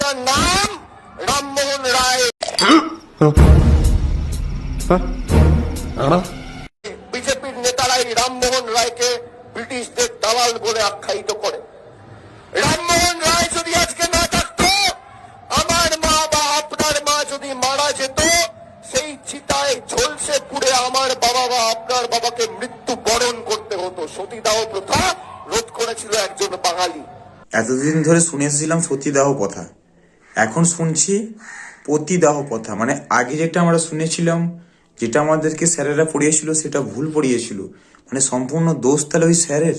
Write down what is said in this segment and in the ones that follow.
তার নাম রামমোহন রায় বিজেপির নেতারাই রামমোহন রায়কে ব্রিটিশদের দালাল বলে আখ্যায়িত করে রামমোহন রায় যদি আজকে না থাকতো আমার মা বা আপনার মা যদি মারা যেত সেই চিতায় ঝলসে পুড়ে আমার বাবা বা আপনার বাবাকে মৃত্যু বরণ করতে হতো সতীদাহ প্রথা রোধ করেছিল একজন বাঙালি এতদিন ধরে শুনে এসেছিলাম সতীদাহ কথা এখন শুনছি পতিদাহ প্রথা মানে আগে যেটা আমরা শুনেছিলাম যেটা আমাদেরকে স্যারেরা পড়িয়েছিল সেটা ভুল পড়িয়েছিল। মানে সম্পূর্ণ দোষ তাহলে ওই স্যারের?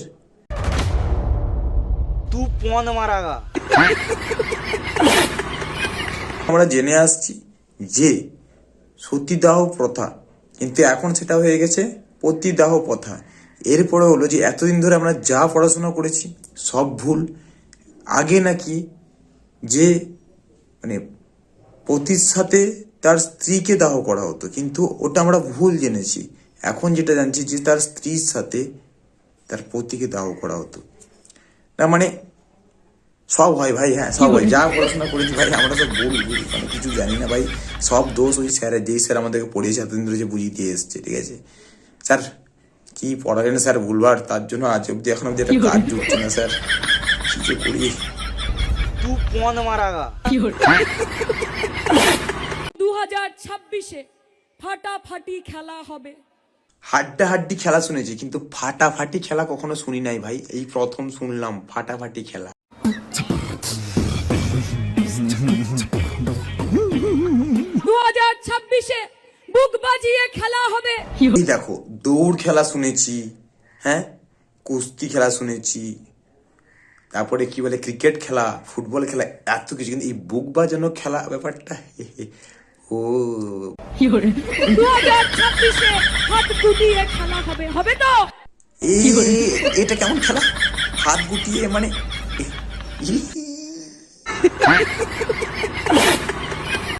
আমরা জেনে আসছি যে সতীদাহ প্রথা কিন্তু এখন সেটা হয়ে গেছে প্রতিদাহ প্রথা এরপরে হলো যে এতদিন ধরে আমরা যা পড়াশোনা করেছি সব ভুল আগে নাকি যে মানে পতির সাথে তার স্ত্রীকে দাহ করা হতো। কিন্তু ওটা আমরা ভুল জেনেছি। এখন যেটা জানছি যে তার স্ত্রীর সাথে তার পতিকে দাহ করা হতো। না মানে সব হয় ভাই হ্যাঁ সব হয়। যা পড়াশোনা করেছি ভাই আমরা সব ভুল ভুল মানে কিছু জানি না ভাই। সব দোষ ওই স্যারের যেই স্যার আমাদেরকে পড়িয়েছে এতদিন ধরে যে বুঝিয়ে দিয়ে এসছে ঠিক আছে? স্যার কি পড়ালেন স্যার ভুলবার তার জন্য আজ অব্দি এখন অব্দি একটা কাজ জুটছে না স্যার। কি যে করি? তু দু হাজার ছাব্বিশে ফাটাফাটি খেলা হবে হাড্ডা হাড্ডি খেলা শুনেছি কিন্তু ফাটাফাটি খেলা কখনো শুনি নাই ভাই এই প্রথম শুনলাম ফাটাফাটি খেলা দু হাজার ছাব্বিশে বুক খেলা হবে দেখো দৌড় খেলা শুনেছি হ্যাঁ কুস্তি খেলা শুনেছি তারপরে কি বলে ক্রিকেট খেলা ফুটবল খেলা এত কিছু। কিন্তু এই বুক বাজানো খেলা ব্যাপারটা হে হে। ও। দু হাজার ছাব্বিশে হাত গুটিয়ে হবে হবে তো? এটা কেমন খেলা? হাত গুটিয়ে মানে